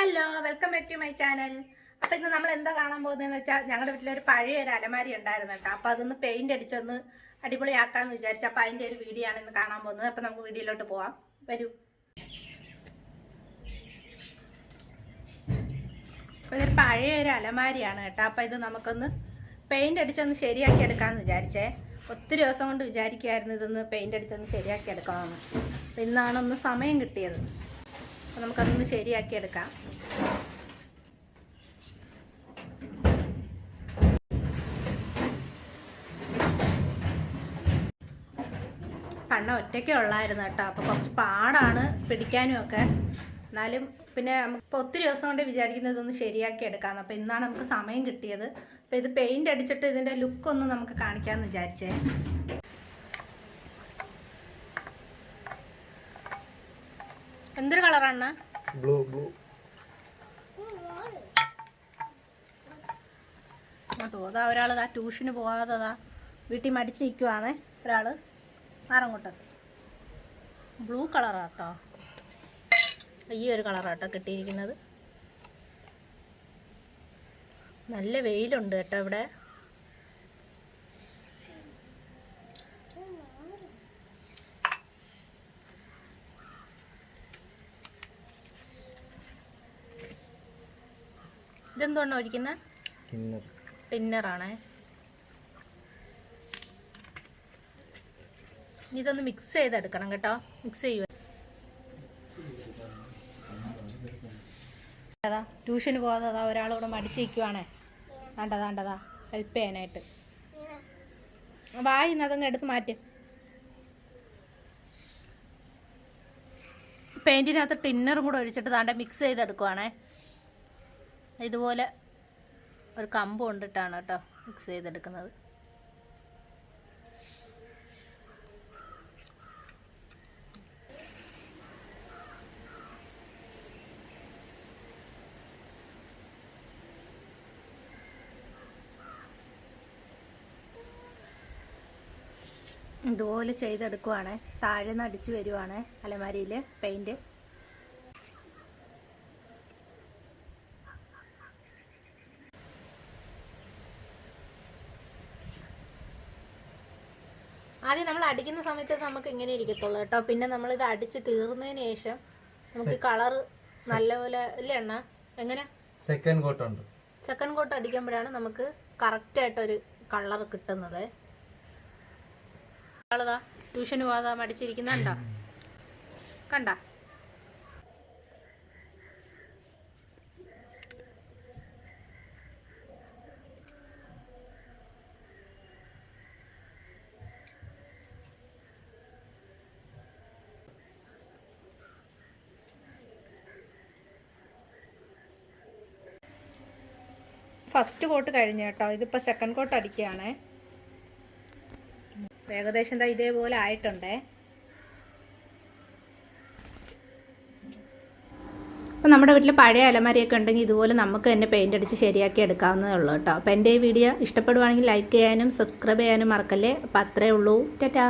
Hello welcome back to my channel അപ്പൊ ഇന്ന് നമ്മൾ എന്താ കാണാൻ പോകുന്നതെന്ന് വെച്ചാൽ ഞങ്ങളുടെ വീട്ടിലൊരു പഴയ ഒരു അലമാരി ഉണ്ടായിരുന്നു കേട്ടോ. അപ്പൊ അതൊന്ന് പെയിന്റ് അടിച്ചൊന്ന് അടിപൊളിയാക്കാന്ന് വിചാരിച്ചു അപ്പൊ അതിന്റെ ഒരു വീഡിയോ ആണ് ഇന്ന് കാണാൻ പോകുന്നത്. അപ്പൊ നമുക്ക് വീഡിയോയിലോട്ട് പോവാം. വരൂ. അപ്പൊ ഇതൊരു പഴയ ഒരു അലമാരിയാണ് കേട്ടോ. അപ്പൊ ഇത് നമുക്കൊന്ന് പെയിന്റ് അടിച്ചൊന്ന് ശരിയാക്കി എടുക്കാമെന്ന് വിചാരിച്ചേ. ഒത്തിരി ദിവസം കൊണ്ട് വിചാരിക്കുമായിരുന്നു ഇതൊന്ന് പെയിന്റ് അടിച്ചൊന്ന് ശരിയാക്കി എടുക്കണമെന്ന് അപ്പൊ ഇന്നാണ് ഒന്ന് സമയം കിട്ടിയത്. അപ്പൊ നമുക്കതൊന്ന് ശരിയാക്കി എടുക്കാം. പണ്ണ ഒറ്റയ്ക്കേ ഉള്ളായിരുന്നു കേട്ടോ. അപ്പോൾ കുറച്ച് പാടാണ് പിടിക്കാനും ഒക്കെ. എന്നാലും പിന്നെ നമുക്ക് ഇപ്പോൾ ഒത്തിരി ദിവസം കൊണ്ട് വിചാരിക്കുന്നത് ഇതൊന്ന് ശരിയാക്കി എടുക്കാമെന്ന് അപ്പോൾ ഇന്നാണ് നമുക്ക് സമയം കിട്ടിയത്. അപ്പോൾ ഇത് പെയിന്റ് അടിച്ചിട്ട് ഇതിന്റെ ലുക്കൊന്ന് നമുക്ക് കാണിക്കാമെന്ന് വിചാരിച്ചേ. എന്തൊരു കളറാണ് ബ്ലൂ ബ്ലൂ അതാ ഒരാൾ ആ ട്യൂഷന് പോകാതെ അതാ വീട്ടിൽ മടിച്ച് നിൽക്കുവാണേ ഒരാൾ ആറങ്ങോട്ട്. ബ്ലൂ കളറാട്ടോ ഈ ഒരു കളറാട്ടോ കിട്ടിയിരിക്കുന്നത്. നല്ല വെയിലുണ്ട് കേട്ടോ ഇവിടെ. ഇതെന്തുകൊണ്ടാണ് ഒഴിക്കുന്നത് ടിന്നർ ടിന്നറാണേ ഇതൊന്ന് മിക്സ് ചെയ്തെടുക്കണം കേട്ടോ. മിക്സ് ചെയ്യുക അതാ ട്യൂഷന് പോകാതെ അതാ ഒരാളിവിടെ മടിച്ച് നിൽക്കുവാണേ വേണ്ട വേണ്ടതാ ഹെൽപ്പ് ചെയ്യാനായിട്ട്. വായി അതങ്ങ് എടുത്ത് മാറ്റി. പെയിന്റിനകത്ത് ടിന്നറും കൂടെ ഒഴിച്ചിട്ട് താണ്ടെ മിക്സ് ചെയ്തെടുക്കുവാണേ. ഇതുപോലെ ഒരു കമ്പ് കൊണ്ടിട്ടാണ് കേട്ടോ മിക്സ് ചെയ്തെടുക്കുന്നത്. ഇതുപോലെ ചെയ്തെടുക്കുവാണ്. താഴെ നിന്ന് അടിച്ച് വരുവാണ് അലമാരിയിൽ പെയിന്റ് ആദ്യം നമ്മൾ അടിക്കുന്ന സമയത്ത് നമുക്ക് ഇങ്ങനെ ഇരിക്കത്തുള്ളൂ കേട്ടോ. പിന്നെ നമ്മൾ ഇത് അടിച്ച് തീർന്നതിന് ശേഷം നമുക്ക് കളർ നല്ലപോലെ ഇല്ല എണ്ണ എങ്ങനെ? സെക്കൻഡ് കോട്ട് ഉണ്ട്. സെക്കൻഡ് കോട്ട് അടിക്കുമ്പോഴാണ് നമുക്ക് കറക്റ്റ് ആയിട്ട് ഒരു കളർ കിട്ടുന്നത്. ആളതാ ട്യൂഷന് പോകാതെ മടിച്ചിരിക്കുന്നുണ്ടോ കണ്ട? ഫസ്റ്റ് കോട്ട് കഴിഞ്ഞു കേട്ടോ. ഇതിപ്പോൾ സെക്കൻഡ് കോട്ട് അടിക്കുകയാണേ. ഏകദേശം എന്താ ഇതേപോലെ ആയിട്ടുണ്ടേ. അപ്പോൾ നമ്മുടെ വീട്ടിൽ പഴയ അലമാരിയൊക്കെ ഉണ്ടെങ്കിൽ ഇതുപോലെ നമുക്ക് തന്നെ പെയിന്റ് അടിച്ച് ശരിയാക്കി എടുക്കാവുന്നതേ ഉള്ളൂ കേട്ടോ. അപ്പോൾ എന്റെ ഈ വീഡിയോ ഇഷ്ടപ്പെടുവാണെങ്കിൽ ലൈക്ക് ചെയ്യാനും സബ്സ്ക്രൈബ് ചെയ്യാനും മറക്കല്ലേ? അപ്പോൾ അത്രേ ഉള്ളൂ. ടാറ്റാ.